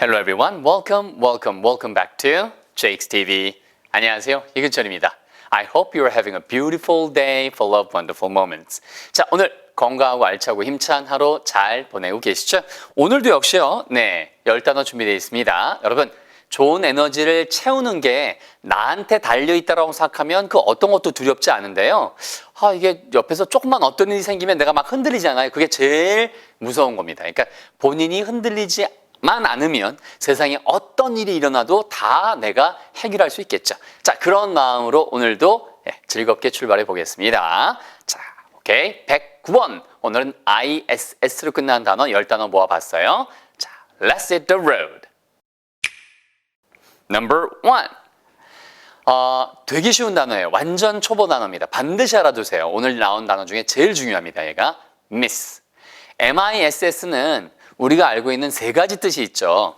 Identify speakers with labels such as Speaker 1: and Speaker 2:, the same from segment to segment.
Speaker 1: Hello everyone. Welcome, welcome, welcome back to Jake's TV. 안녕하세요. 이근철입니다. I hope you're having a beautiful day full of wonderful moments. 자, 오늘 건강하고 알차고 힘찬 하루 잘 보내고 계시죠? 오늘도 역시요. 네, 열 단어 준비되어 있습니다. 여러분, 좋은 에너지를 채우는 게 나한테 달려 있다라고 생각하면 그 어떤 것도 두렵지 않은데요. 아, 이게 옆에서 조금만 어떤 일이 생기면 내가 막 흔들리잖아요. 그게 제일 무서운 겁니다. 그러니까 본인이 흔들리지 만 않으면 세상에 어떤 일이 일어나도 다 내가 해결할 수 있겠죠. 자, 그런 마음으로 오늘도 예, 즐겁게 출발해 보겠습니다. 자, 오케이. 109번. 오늘은 ISS로 끝난 단어 10단어 모아봤어요. 자, let's hit the road. Number one. 어, 되게 쉬운 단어예요. 완전 초보 단어입니다. 반드시 알아두세요. 오늘 나온 단어 중에 제일 중요합니다. 얘가 miss. MISS는 우리가 알고 있는 세 가지 뜻이 있죠.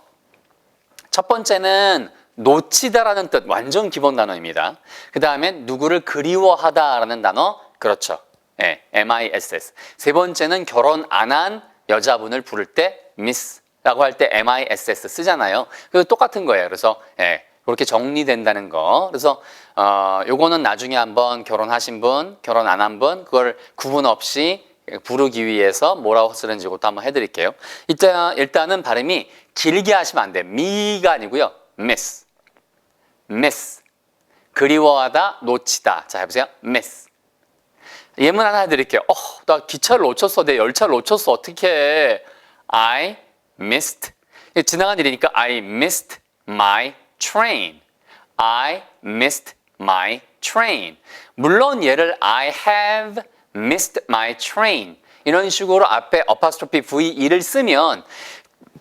Speaker 1: 첫 번째는 놓치다라는 뜻, 완전 기본 단어입니다. 그 다음에 누구를 그리워하다라는 단어, 그렇죠. 예, MISS. 세 번째는 결혼 안 한 여자분을 부를 때 miss라고 할 때 MISS 쓰잖아요. 그 똑같은 거예요. 그래서 예, 그렇게 정리된다는 거. 그래서 어, 요거는 나중에 한번 결혼하신 분, 결혼 안 한 분, 그걸 구분 없이 부르기 위해서 뭐라고 쓰는지 그것도 한번 해드릴게요. 일단, 일단은 발음이 길게 하시면 안 돼. 미가 아니고요. miss. 그리워하다, 놓치다. 자, 해보세요. miss. 예문 하나 해드릴게요. 어, 나 기차를 놓쳤어. 내 열차를 놓쳤어. 어떻게 I missed. 지나간 일이니까 I missed my train. I missed my train. 물론 얘를 I have missed my train. 이런 식으로 앞에 apostrophe VE를 쓰면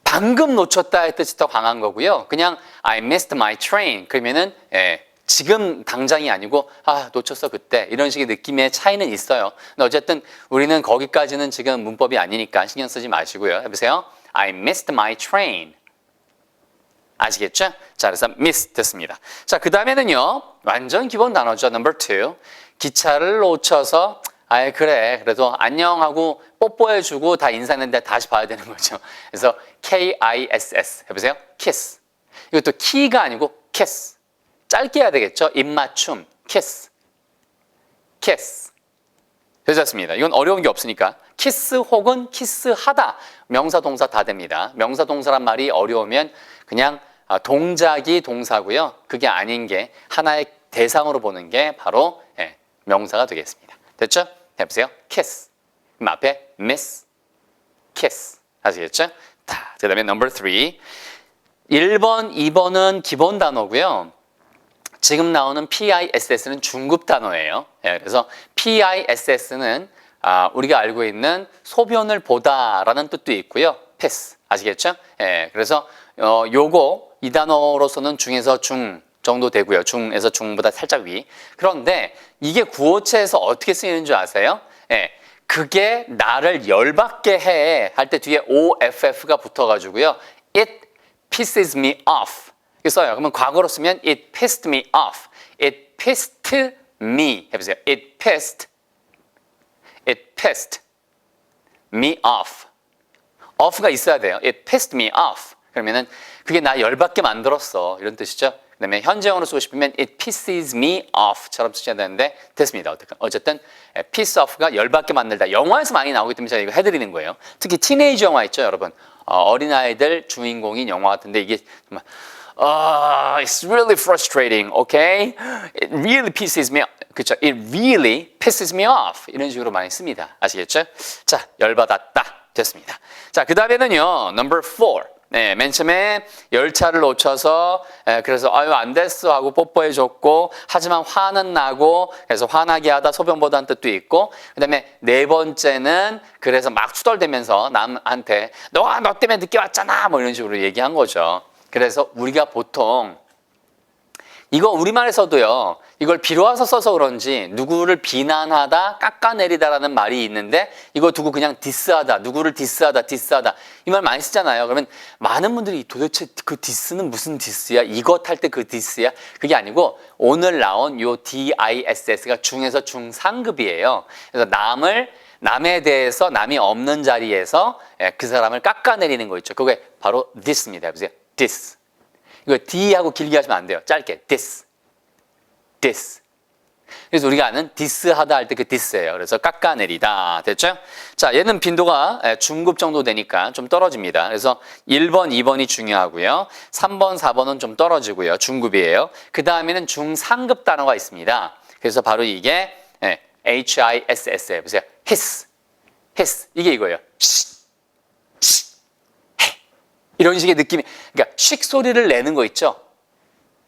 Speaker 1: 방금 놓쳤다의 뜻이 더 강한 거고요. 그냥 I missed my train. 그러면은 예, 지금 당장이 아니고 아 놓쳤어 그때 이런 식의 느낌의 차이는 있어요. 근데 어쨌든 우리는 거기까지는 지금 문법이 아니니까 신경 쓰지 마시고요. 해보세요. I missed my train. 아시겠죠? 자, 그래서 miss 됐습니다. 자, 그 다음에는요, 완전 기본 단어죠. number two. 기차를 놓쳐서, 아예 그래. 그래도 안녕하고 뽀뽀해주고 다 인사했는데 다시 봐야 되는 거죠. 그래서 K-I-S-S. 해보세요. kiss. 이것도 키가 아니고 kiss. 짧게 해야 되겠죠? 입맞춤. kiss. kiss. 되셨습니다. 이건 어려운 게 없으니까. 키스 혹은 키스하다. 명사, 동사 다 됩니다. 명사, 동사란 말이 어려우면 그냥 아, 동작이 동사고요. 그게 아닌 게 하나의 대상으로 보는 게 바로 예, 명사가 되겠습니다. 됐죠? 해보세요. kiss. 그럼 앞에 miss, kiss. 아시겠죠? 자, 그 다음에 number three. 1번, 2번은 기본 단어고요. 지금 나오는 PISS는 중급 단어예요. 예, 그래서 PISS는 아, 우리가 알고 있는 소변을 보다라는 뜻도 있고요. 패스 아시겠죠? 예, 그래서 어, 요거 이 단어로서는 중에서 중 정도 되고요. 중에서 중보다 살짝 위. 그런데 이게 구어체에서 어떻게 쓰이는 줄 아세요? 예, 그게 나를 열받게 해 할 때 뒤에 OFF가 붙어가지고요. It pisses me off. 이렇게 써요. 그러면 과거로 쓰면 it pissed me off. It pissed me. 해보세요. It pissed. It pissed me off. off가 있어야 돼요. It pissed me off. 그러면은 그게 나 열받게 만들었어. 이런 뜻이죠. 그다음에 현재형으로 쓰고 싶으면 it pisses me off처럼 쓰셔야 되는데 됐습니다. 어쨌든 piss off가 열받게 만들다. 영화에서 많이 나오기 때문에 제가 이거 해드리는 거예요. 특히 티네이저 영화 있죠, 여러분. 어, 린 아이들 주인공인 영화 같은데 이게 정말 아, uh, it's really frustrating, okay? It really pisses me off. 그쵸? It really pisses me off. 이런 식으로 많이 씁니다. 아시겠죠? 자, 열받았다. 됐습니다. 자, 그 다음에는요, number four. 네, 맨 처음에 열차를 놓쳐서 에, 그래서 아유 안 됐어 하고 뽀뽀해 줬고 하지만 화는 나고 그래서 화나게 하다 소변보다는 뜻도 있고 그다음에 네 번째는 그래서 막 투덜대면서 남한테 너가 너 때문에 늦게 왔잖아 뭐 이런 식으로 얘기한 거죠. 그래서 우리가 보통 이거 우리말에서도요. 이걸 비로와서 써서 그런지 누구를 비난하다, 깎아내리다라는 말이 있는데 이거 두고 그냥 디스하다, 누구를 디스하다, 디스하다 이 말 많이 쓰잖아요. 그러면 많은 분들이 도대체 그 디스는 무슨 디스야? 이것 할 때 그 디스야? 그게 아니고 오늘 나온 요 DISS가 중에서 중상급이에요. 그래서 남을 남에 대해서 남이 없는 자리에서 그 사람을 깎아내리는 거 있죠. 그게 바로 this입니다. 보세요. this. 이거 D하고 길게 하시면 안 돼요. 짧게 this, this. 그래서 우리가 아는 디스하다 할 때 그 디스예요. 그래서 깎아내리다. 됐죠? 자, 얘는 빈도가 예, 중급 정도 되니까 좀 떨어집니다. 그래서 1번, 2번이 중요하고요. 3번, 4번은 좀 떨어지고요. 중급이에요. 그 다음에는 중상급 단어가 있습니다. 그래서 바로 이게 예, HISS에 보세요. hiss, hiss. 이게 이거예요. 시, 시, 해. 이런 식의 느낌이 그러니까 식 소리를 내는 거 있죠?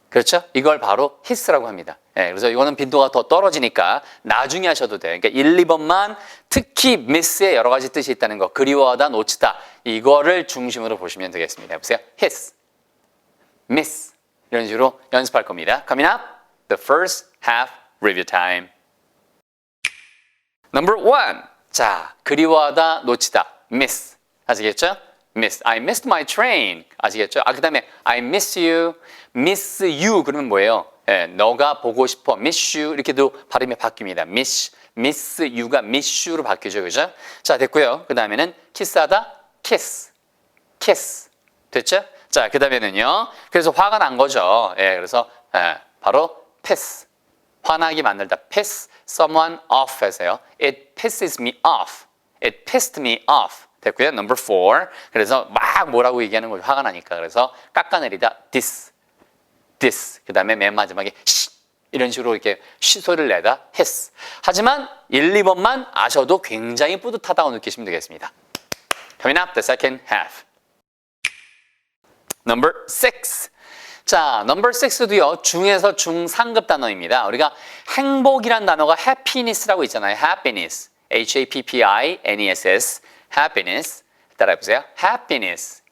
Speaker 1: 그렇죠? 이걸 바로 히스라고 합니다. 예, 그래서 이거는 빈도가 더 떨어지니까 나중에 하셔도 돼요. 그러니까 1, 2번만 특히 미스에 여러 가지 뜻이 있다는 거, 그리워하다, 놓치다 이거를 중심으로 보시면 되겠습니다. 보세요. his, miss 이런 식으로 연습할 겁니다. Coming up, the first half review time. Number one. 자, 그리워하다, 놓치다. miss. 아시겠죠? Miss. I missed my train. 아시겠죠? 아, 그 다음에 I miss you. miss you. 그러면 뭐예요? 예, 너가 보고 싶어. miss you. 이렇게도 발음이 바뀝니다. miss, miss you가 miss you로 바뀌죠. 그죠? 자, 됐고요. 그 다음에는 키스하다, kiss. kiss. 됐죠? 자, 그 다음에는요. 그래서 화가 난 거죠. 예, 그래서 예, 바로 piss. 화나게 만들다. piss someone off 해서요. It pisses me off. It pissed me off. 됐고요. Number four. 그래서 막 뭐라고 얘기하는 거죠. 화가 나니까. 그래서 깎아내리다. this. this. 그 다음에 맨 마지막에 시. 이런 식으로 이렇게 시 소리를 내다. hiss. 하지만 1, 2번만 아셔도 굉장히 뿌듯하다고 느끼시면 되겠습니다. Coming up, the second half. Number six. 자, number six도요, 중에서 중상급 단어입니다. 우리가 행복이란 단어가 happiness라고 있잖아요. happiness. H-A-P-P-I-N-E-S-S. Happiness. 따라해보세요. happiness.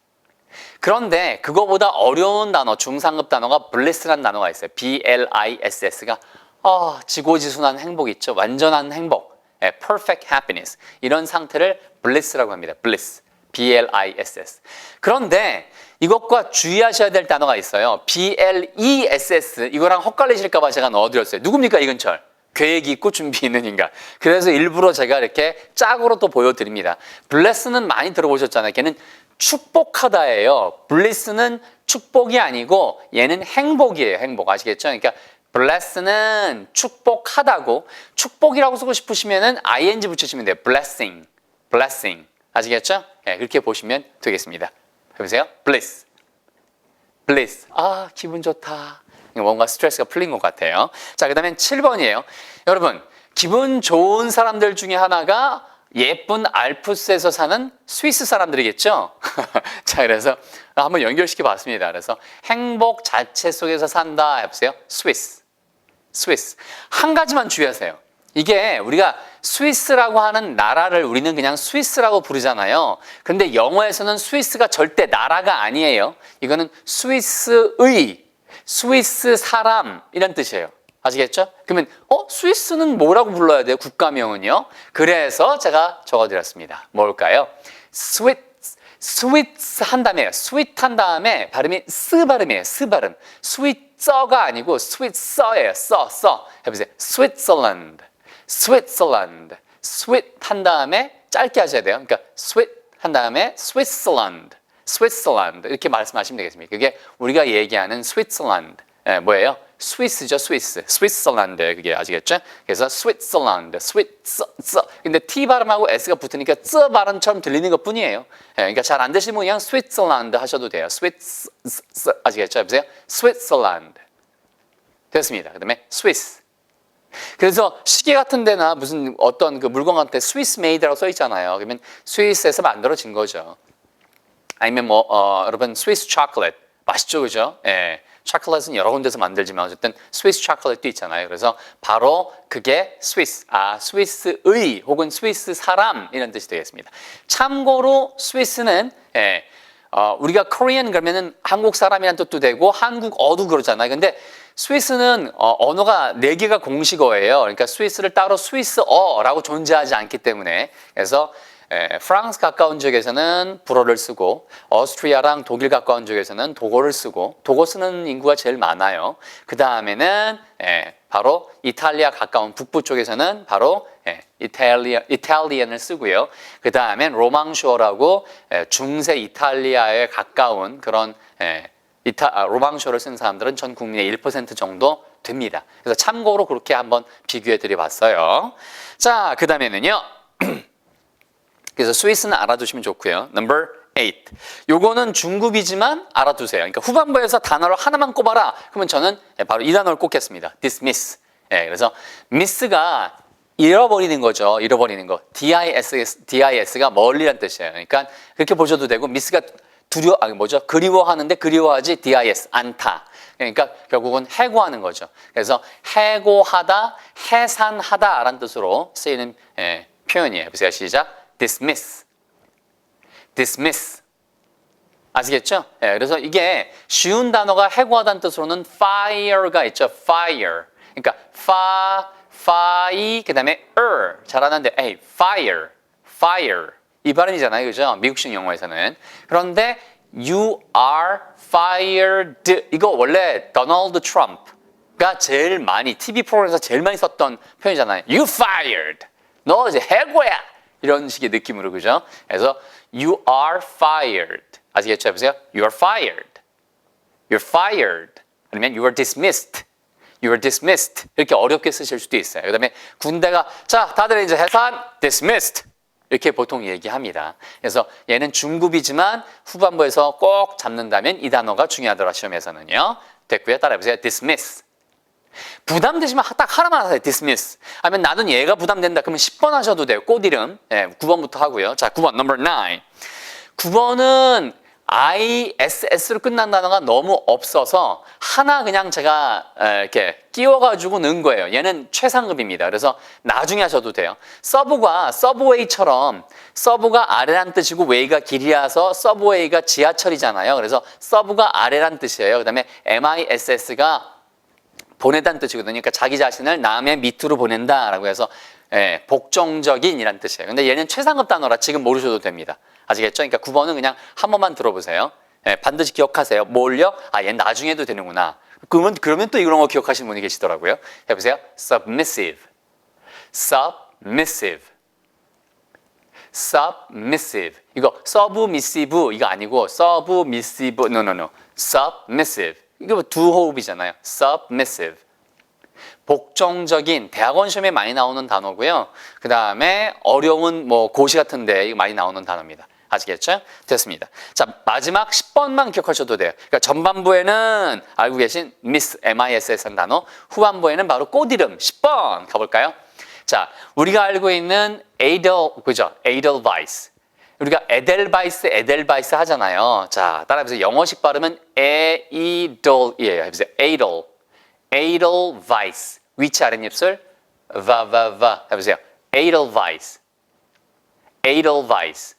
Speaker 1: 그런데 그거보다 어려운 단어, 중상급 단어가 bliss란 단어가 있어요. B-L-I-S-S가 어, 지고지순한 행복 있죠. 완전한 행복. 예, perfect happiness. 이런 상태를 bliss라고 합니다. bliss. B-L-I-S-S. 그런데 이것과 주의하셔야 될 단어가 있어요. B-L-E-S-S. 이거랑 헛갈리실까봐 제가 넣어드렸어요. 누굽니까, 이근철? 계획이 있고 준비 있는 인간. 그래서 일부러 제가 이렇게 짝으로 또 보여드립니다. bless는 많이 들어보셨잖아요. 걔는 축복하다예요. bliss는 축복이 아니고 얘는 행복이에요. 행복. 아시겠죠? 그러니까 bless는 축복하다고 축복이라고 쓰고 싶으시면은 ing 붙이시면 돼요. blessing. blessing. 아시겠죠? 네, 그렇게 보시면 되겠습니다. 해보세요. bliss. bliss. 아, 기분 좋다. 뭔가 스트레스가 풀린 것 같아요. 자, 그 다음엔 7번이에요. 여러분, 기분 좋은 사람들 중에 하나가 예쁜 알프스에서 사는 스위스 사람들이겠죠? 자, 그래서 한번 연결시켜 봤습니다. 그래서 행복 자체 속에서 산다. 해보세요. 스위스. 스위스. 한 가지만 주의하세요. 이게 우리가 스위스라고 하는 나라를 우리는 그냥 스위스라고 부르잖아요. 근데 영어에서는 스위스가 절대 나라가 아니에요. 이거는 스위스의, 스위스 사람 이란 뜻이에요. 아시겠죠? 그러면 어 스위스는 뭐라고 불러야 돼요? 국가명은요? 그래서 제가 적어드렸습니다. 뭘까요? 스윗 스윗 한 다음에 스윗 한 다음에 발음이 스 발음이에요. 스 발음. 스윗서가 아니고 스윗서예요. 써 써. 해보세요. 스위스랜드. 스위스랜드. 스윗 한 다음에 짧게 하셔야 돼요. 그러니까 스윗 한 다음에 스위스랜드. 스위스랜드 이렇게 말씀하시면 되겠습니다. 그게 우리가 얘기하는 스위스랜드. 예, 뭐예요? 스위스죠, 스위스. 스위스랜드 그게 아시겠죠? 그래서 스위스랜드, 스위스, 근데 T 발음하고 S가 붙으니까 쯔 발음처럼 들리는 것 뿐이에요. 예, 그러니까 잘 안 되시면 그냥 스위스랜드 하셔도 돼요. 스위스, 아시겠죠? 해보세요. 스위스랜드. 됐습니다. 그 다음에 스위스. 그래서 시계 같은 데나 무슨 어떤 그 물건 같은 데 스위스 메이드라고 써 있잖아요. 그러면 스위스에서 만들어진 거죠. 아니면 뭐, 어, 여러분, 스위스 초콜릿. 맛있죠, 그죠? 예. 초콜릿은 여러 군데서 만들지만 어쨌든 스위스 초콜릿도 있잖아요. 그래서 바로 그게 스위스, 아, 스위스의 혹은 스위스 사람 이런 뜻이 되겠습니다. 참고로 스위스는, 예, 어, 우리가 코리안 그러면은 한국 사람이란 뜻도 되고 한국어도 그러잖아요. 근데 스위스는 어, 언어가 네 개가 공식어예요. 그러니까 스위스를 따로 스위스어라고 존재하지 않기 때문에 그래서 에, 프랑스 가까운 지역에서는 불어를 쓰고 어스트리아랑 독일 가까운 지역에서는 독어를 쓰고 독어 쓰는 인구가 제일 많아요. 그 다음에는 바로 이탈리아 가까운 북부 쪽에서는 바로 예, 이탈리아, 이탈리안을 쓰고요. 그 다음엔 로망쇼라고 예, 중세 이탈리아에 가까운 그런 예, 이타, 아, 로망쇼를 쓴 사람들은 전 국민의 1% 정도 됩니다. 그래서 참고로 그렇게 한번 비교해 드려 봤어요. 자, 그 다음에는요. 그래서 스위스는 알아두시면 좋고요. Number 8. 요거는 중급이지만 알아두세요. 그러니까 후반부에서 단어를 하나만 꼽아라. 그러면 저는 바로 이 단어를 꼽겠습니다. dismiss. 예, 그래서 miss가 잃어버리는 거죠. 잃어버리는 거. dis, dis가 멀리란 뜻이에요. 그러니까 그렇게 보셔도 되고 miss가 두려 아니 뭐죠? 그리워하는데 그리워하지 dis 않다. 그러니까 결국은 해고하는 거죠. 그래서 해고하다, 해산하다라는 뜻으로 쓰이는 예, 표현이에요. 보세요. 시작. Dismiss. dismiss. 아시겠죠? 예, 그래서 이게 쉬운 단어가 해고하다는 뜻으로는 fire가 있죠. fire. 그러니까 fa, fi, 그 다음에 er. 잘하는데, 에이, fire, fire. 이 발음이잖아요. 그죠? 미국식 영어에서는. 그런데 you are fired. 이거 원래 도널드 트럼프가 제일 많이, TV 프로그램에서 제일 많이 썼던 표현이잖아요. you fired. 너 이제 해고야. 이런 식의 느낌으로, 그죠? 그래서 you are fired. 아시겠죠? 해보세요. You are fired. You're fired. 아니면 you are dismissed. You are dismissed. 이렇게 어렵게 쓰실 수도 있어요. 그 다음에 군대가 자 다들 이제 해산 dismissed. 이렇게 보통 얘기합니다. 그래서 얘는 중급이지만 후반부에서 꼭 잡는다면 이 단어가 중요하더라 시험에서는요. 됐고요. 따라해보세요. dismiss. 부담되시면 딱 하나만 하세요. dismiss. 아니면 나는 얘가 부담된다. 그러면 10번 하셔도 돼요. 꽃 이름. 예, 9번부터 하고요. 자, 9번 number 9. 9번은 ISS로 끝난 단어가 너무 없어서 하나 그냥 제가 에, 이렇게 끼워가지고 넣은 거예요. 얘는 최상급입니다. 그래서 나중에 하셔도 돼요. 서브가 서브웨이처럼 서브가 아래란 뜻이고 웨이가 길이라서 서브웨이가 지하철이잖아요. 그래서 서브가 아래란 뜻이에요. 그 다음에 MISS가 보내다는 뜻이거든요. 그러니까 자기 자신을 남의 밑으로 보낸다라고 해서 예, 복종적인이란 뜻이에요. 근데 얘는 최상급 단어라 지금 모르셔도 됩니다. 아시겠죠? 그러니까 9번은 그냥 한 번만 들어보세요. 예, 반드시 기억하세요. 뭘요? 아, 얘 나중에도 되는구나. 그러면, 그러면 또 이런 거 기억하시는 분이 계시더라고요. 해보세요. submissive. submissive. submissive. 이거 submissive 이거 아니고 submissive. no, no, no. submissive. 이거 뭐두 호흡이잖아요. submissive. 복종적인 대학원 시험에 많이 나오는 단어고요. 그 다음에 어려운 뭐 고시 같은데 많이 나오는 단어입니다. 아시겠죠? 됐습니다. 자 마지막 10번만 기억하셔도 돼요. 그러니까 전반부에는 알고 계신 miss, m-i-s-s라는 단어, 후반부에는 바로 꽃 이름 10번 가볼까요? 자 우리가 알고 있는 에이델 그죠? 에이델 바이스. 우리가 에델바이스, 에델바이스 하잖아요. 자 따라해보세요. 영어식 발음은 에이돌이에요. 해보세요. 에이돌. Edelweiss. 위치 아랫입술 va 해보세요. Edelweiss. Edelweiss.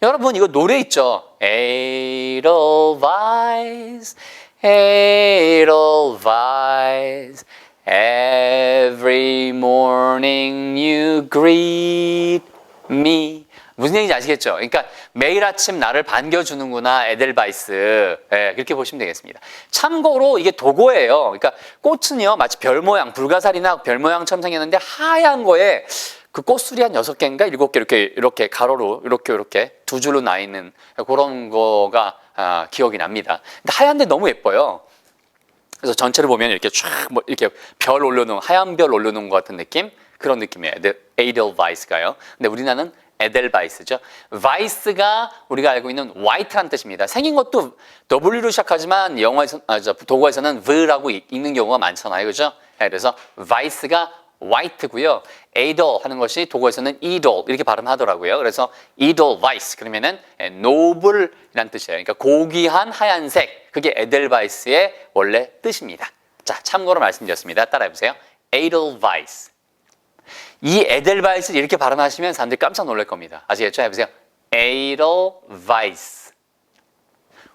Speaker 1: 여러분 이거 노래 있죠? Edelweiss. Edelweiss. Every morning you greet me. 무슨 얘기인지 아시겠죠? 그러니까 매일 아침 나를 반겨주는구나, 에델바이스. 예, 그렇게 보시면 되겠습니다. 참고로 이게 도고예요. 그러니까 꽃은요, 마치 별 모양, 불가사리나 별 모양처럼 생겼는데 하얀 거에 그 꽃술이 한 여섯 개인가 일곱 개 이렇게 이렇게 가로로 이렇게 이렇게 두 줄로 나 있는 그런 거가 아, 기억이 납니다. 근데 하얀데 너무 예뻐요. 그래서 전체를 보면 이렇게 쫙뭐 이렇게 별 올려놓은 하얀 별 올려놓은 것 같은 느낌 그런 느낌이에요. 에이델 바이스가요. 근데 우리나라는 에델바이스죠. 바이스가 우리가 알고 있는 화이트란 뜻입니다. 생긴 것도 W로 시작하지만 영어에서 아, 저, 도구에서는 V라고 읽는 경우가 많잖아요. 그죠? 네, 그래서 바이스가 화이트고요. 에이돌 하는 것이 도구에서는 이돌 이렇게 발음하더라고요. 그래서 이돌 바이스 그러면은 노블이란 뜻이에요. 그러니까 고귀한 하얀색 그게 에델바이스의 원래 뜻입니다. 자, 참고로 말씀드렸습니다. 따라해 보세요. 에 이 에델바이스 이렇게 발음하시면 사람들이 깜짝 놀랄 겁니다. 아시겠죠? 해보세요. 에델바이스.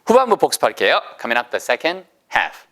Speaker 1: 후반부 복습할게요. Coming up the second half.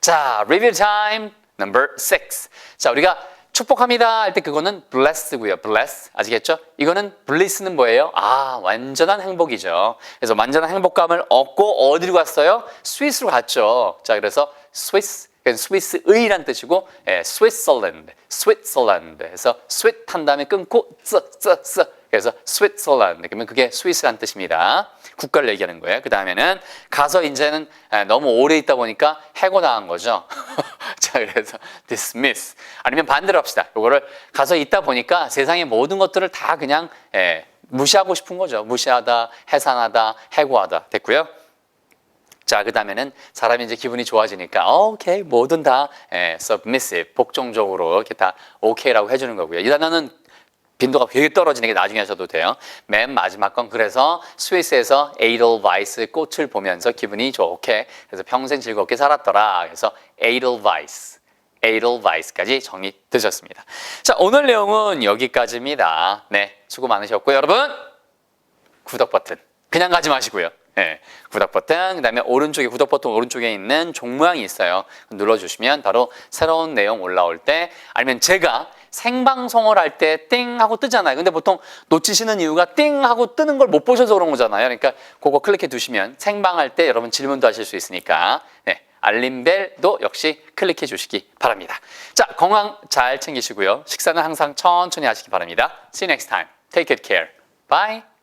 Speaker 1: 자, review time number six. 자, 우리가 축복합니다 할 때 그거는 bless고요. bless. 아시겠죠? 이거는 bliss는 뭐예요? 아, 완전한 행복이죠. 그래서 완전한 행복감을 얻고 어디로 갔어요? 스위스로 갔죠. 자, 그래서 스위스 그래서 스위스의란 뜻이고 예, 스위스랜드, 스위스랜드 해서 스윗 한 다음에 끊고 쓰, 쓰, 쓰. 그래서 스위스랜드 그러면 그게 스위스란 뜻입니다. 국가를 얘기하는 거예요. 그 다음에는 가서 이제는 예, 너무 오래 있다 보니까 해고당한 거죠. 자 그래서 dismiss 아니면 반대로 합시다. 요거를 가서 있다 보니까 세상의 모든 것들을 다 그냥 예, 무시하고 싶은 거죠. 무시하다, 해산하다, 해고하다 됐고요. 자, 그 다음에는 사람이 이제 기분이 좋아지니까, 어, 오케이, 뭐든 다, 예, submissive, 복종적으로 이렇게 다 오케이라고 해주는 거고요. 이 단어는 빈도가 되게 떨어지는 게 나중에 하셔도 돼요. 맨 마지막 건 그래서 스위스에서 에이델바이스 꽃을 보면서 기분이 좋게, 그래서 평생 즐겁게 살았더라. 그래서 에이델바이스. 에이델바이스까지 정리되셨습니다. 자, 오늘 내용은 여기까지입니다. 네, 수고 많으셨고요. 여러분, 구독 버튼 그냥 가지 마시고요. 네, 구독 버튼 그 다음에 오른쪽에 구독 버튼 오른쪽에 있는 종 모양이 있어요. 눌러주시면 바로 새로운 내용 올라올 때 아니면 제가 생방송을 할 때 띵 하고 뜨잖아요. 근데 보통 놓치시는 이유가 띵 하고 뜨는 걸 못 보셔서 그런 거잖아요. 그러니까 그거 클릭해 두시면 생방할 때 여러분 질문도 하실 수 있으니까 네, 알림벨도 역시 클릭해 주시기 바랍니다. 자, 건강 잘 챙기시고요. 식사는 항상 천천히 하시기 바랍니다. See you next time. Take good care. Bye.